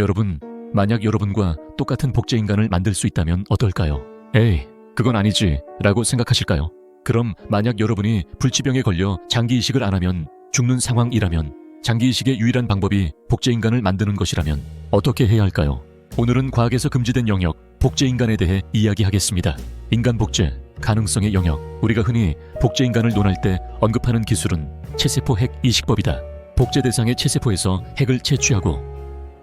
여러분, 만약 여러분과 똑같은 복제 인간을 만들 수 있다면 어떨까요? 에이, 그건 아니지. 라고 생각하실까요? 그럼 만약 여러분이 불치병에 걸려 장기 이식을 안 하면 죽는 상황이라면 장기 이식의 유일한 방법이 복제 인간을 만드는 것이라면 어떻게 해야 할까요? 오늘은 과학에서 금지된 영역, 복제 인간에 대해 이야기하겠습니다. 인간 복제, 가능성의 영역. 우리가 흔히 복제 인간을 논할 때 언급하는 기술은 체세포 핵 이식법이다. 복제 대상의 체세포에서 핵을 채취하고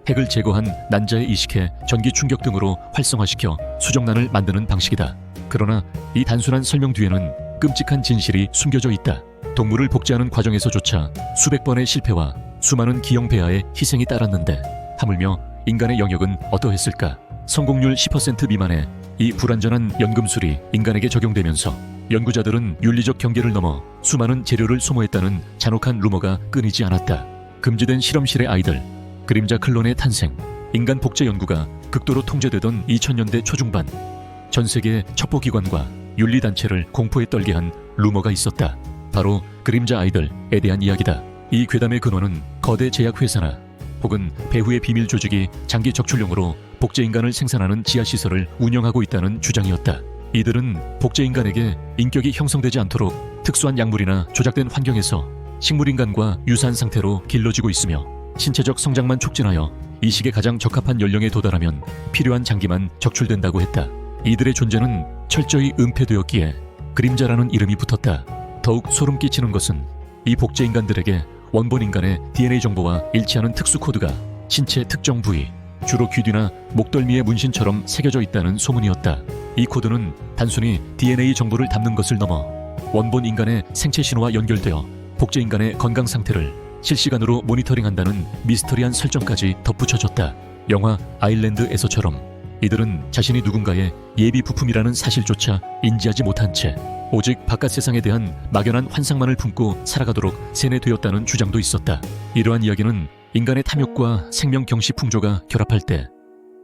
핵을 제거한 난자에 이식해 전기 충격 등으로 활성화시켜 수정란을 만드는 방식이다. 그러나 이 단순한 설명 뒤에는 끔찍한 진실이 숨겨져 있다. 동물을 복제하는 과정에서조차 수백 번의 실패와 수많은 기형 배아의 희생이 따랐는데 하물며 인간의 영역은 어떠했을까? 성공률 10% 미만의 이 불완전한 연금술이 인간에게 적용되면서 연구자들은 윤리적 경계를 넘어 수많은 재료를 소모했다는 잔혹한 루머가 끊이지 않았다. 금지된 실험실의 아이들, 그림자 클론의 탄생, 인간 복제 연구가 극도로 통제되던 2000년대 초중반, 전 세계의 첩보기관과 윤리단체를 공포에 떨게 한 루머가 있었다. 바로 그림자 아이들에 대한 이야기다. 이 괴담의 근원은 거대 제약회사나 혹은 배후의 비밀 조직이 장기 적출용으로 복제 인간을 생산하는 지하 시설을 운영하고 있다는 주장이었다. 이들은 복제 인간에게 인격이 형성되지 않도록 특수한 약물이나 조작된 환경에서 식물 인간과 유사한 상태로 길러지고 있으며 신체적 성장만 촉진하여 이식에 가장 적합한 연령에 도달하면 필요한 장기만 적출된다고 했다. 이들의 존재는 철저히 은폐되었기에 그림자라는 이름이 붙었다. 더욱 소름 끼치는 것은 이 복제 인간들에게 원본 인간의 DNA 정보와 일치하는 특수 코드가 신체 특정 부위, 주로 귀 뒤나 목덜미의 문신처럼 새겨져 있다는 소문이었다. 이 코드는 단순히 DNA 정보를 담는 것을 넘어 원본 인간의 생체 신호와 연결되어 복제 인간의 건강 상태를 실시간으로 모니터링한다는 미스터리한 설정까지 덧붙여졌다. 영화 아일랜드에서처럼 이들은 자신이 누군가의 예비 부품이라는 사실조차 인지하지 못한 채 오직 바깥 세상에 대한 막연한 환상만을 품고 살아가도록 세뇌되었다는 주장도 있었다. 이러한 이야기는 인간의 탐욕과 생명 경시 풍조가 결합할 때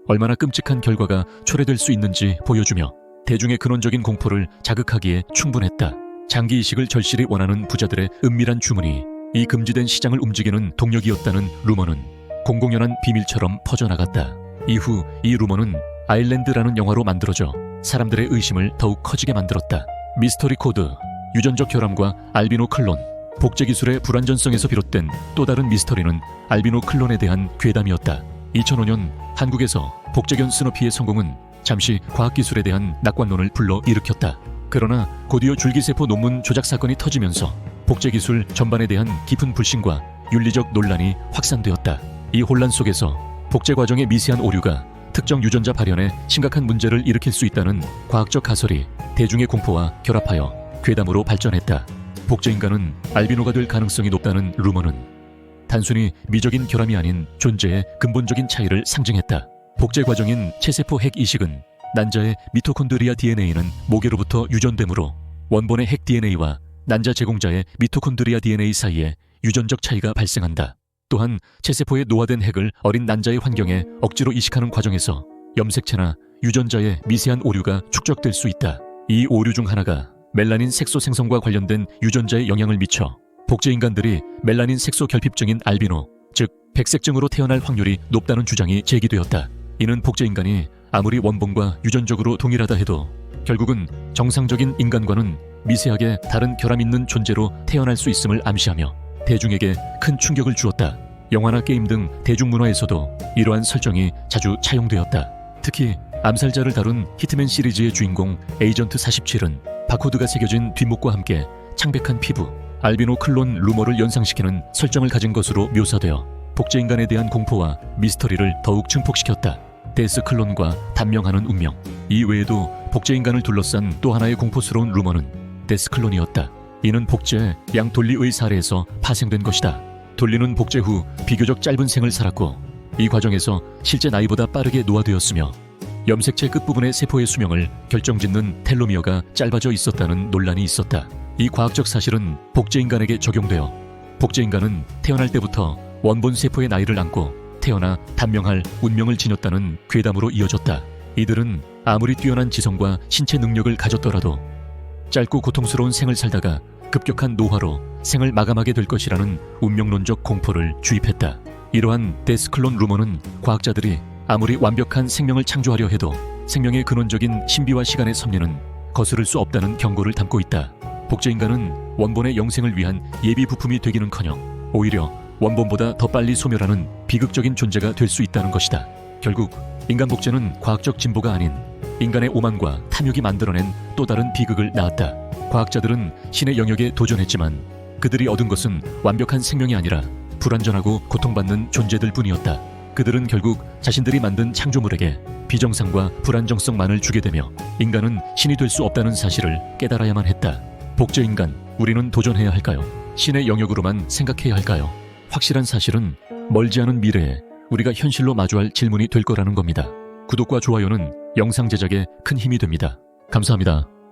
얼마나 끔찍한 결과가 초래될 수 있는지 보여주며 대중의 근원적인 공포를 자극하기에 충분했다. 장기 이식을 절실히 원하는 부자들의 은밀한 주문이 이 금지된 시장을 움직이는 동력이었다는 루머는 공공연한 비밀처럼 퍼져나갔다. 이후 이 루머는 아일랜드라는 영화로 만들어져 사람들의 의심을 더욱 커지게 만들었다. 미스터리 코드, 유전적 결함과 알비노 클론, 복제 기술의 불완전성에서 비롯된 또 다른 미스터리는 알비노 클론에 대한 괴담이었다. 2005년 한국에서 복제견 스너피의 성공은 잠시 과학기술에 대한 낙관론을 불러 일으켰다. 그러나 곧이어 줄기세포 논문 조작 사건이 터지면서 복제 기술 전반에 대한 깊은 불신과 윤리적 논란이 확산되었다. 이 혼란 속에서 복제 과정의 미세한 오류가 특정 유전자 발현에 심각한 문제를 일으킬 수 있다는 과학적 가설이 대중의 공포와 결합하여 괴담으로 발전했다. 복제 인간은 알비노가 될 가능성이 높다는 루머는 단순히 미적인 결함이 아닌 존재의 근본적인 차이를 상징했다. 복제 과정인 체세포 핵 이식은 난자의 미토콘드리아 DNA는 모계로부터 유전되므로 원본의 핵 DNA와 난자 제공자의 미토콘드리아 DNA 사이에 유전적 차이가 발생한다. 또한 체세포에 노화된 핵을 어린 난자의 환경에 억지로 이식하는 과정에서 염색체나 유전자의 미세한 오류가 축적될 수 있다. 이 오류 중 하나가 멜라닌 색소 생성과 관련된 유전자에 영향을 미쳐 복제 인간들이 멜라닌 색소 결핍증인 알비노, 즉 백색증으로 태어날 확률이 높다는 주장이 제기되었다. 이는 복제 인간이 아무리 원본과 유전적으로 동일하다 해도 결국은 정상적인 인간과는 미세하게 다른 결함 있는 존재로 태어날 수 있음을 암시하며 대중에게 큰 충격을 주었다. 영화나 게임 등 대중문화에서도 이러한 설정이 자주 차용되었다. 특히 암살자를 다룬 히트맨 시리즈의 주인공 에이전트 47은 바코드가 새겨진 뒷목과 함께 창백한 피부, 알비노 클론 루머를 연상시키는 설정을 가진 것으로 묘사되어 복제 인간에 대한 공포와 미스터리를 더욱 증폭시켰다. 데스 클론과 단명하는 운명. 이 외에도 복제 인간을 둘러싼 또 하나의 공포스러운 루머는 데스 클론이었다. 이는 복제 양 돌리의 사례에서 파생된 것이다. 돌리는 복제 후 비교적 짧은 생을 살았고 이 과정에서 실제 나이보다 빠르게 노화되었으며 염색체 끝부분의 세포의 수명을 결정짓는 텔로미어가 짧아져 있었다는 논란이 있었다. 이 과학적 사실은 복제 인간에게 적용되어 복제 인간은 태어날 때부터 원본 세포의 나이를 안고 태어나 단명할 운명을 지녔다는 괴담으로 이어졌다. 이들은 아무리 뛰어난 지성과 신체 능력을 가졌더라도 짧고 고통스러운 생을 살다가 급격한 노화로 생을 마감하게 될 것이라는 운명론적 공포를 주입했다. 이러한 데스클론 루머는 과학자들이 아무리 완벽한 생명을 창조하려 해도 생명의 근원적인 신비와 시간의 섭리는 거스를 수 없다는 경고를 담고 있다. 복제인간은 원본의 영생을 위한 예비 부품이 되기는커녕 오히려 원본보다 더 빨리 소멸하는 비극적인 존재가 될 수 있다는 것이다. 결국 인간 복제는 과학적 진보가 아닌 인간의 오만과 탐욕이 만들어낸 또 다른 비극을 낳았다. 과학자들은 신의 영역에 도전했지만 그들이 얻은 것은 완벽한 생명이 아니라 불완전하고 고통받는 존재들 뿐이었다. 그들은 결국 자신들이 만든 창조물에게 비정상과 불안정성만을 주게 되며 인간은 신이 될 수 없다는 사실을 깨달아야만 했다. 복제인간, 우리는 도전해야 할까요? 신의 영역으로만 생각해야 할까요? 확실한 사실은 멀지 않은 미래에 우리가 현실로 마주할 질문이 될 거라는 겁니다. 구독과 좋아요는 영상 제작에 큰 힘이 됩니다. 감사합니다.